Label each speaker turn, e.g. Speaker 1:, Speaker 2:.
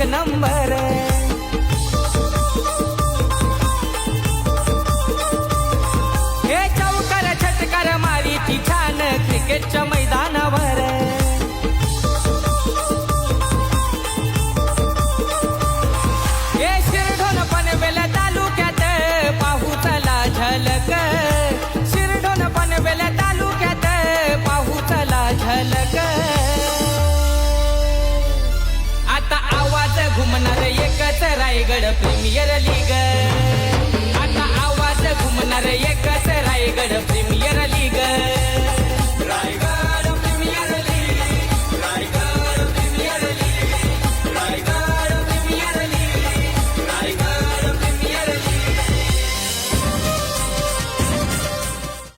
Speaker 1: एक नंबर हे। चौकार छटकार मारी ती छान क्रिकेटच्या ప్రీమియర్ లీగర్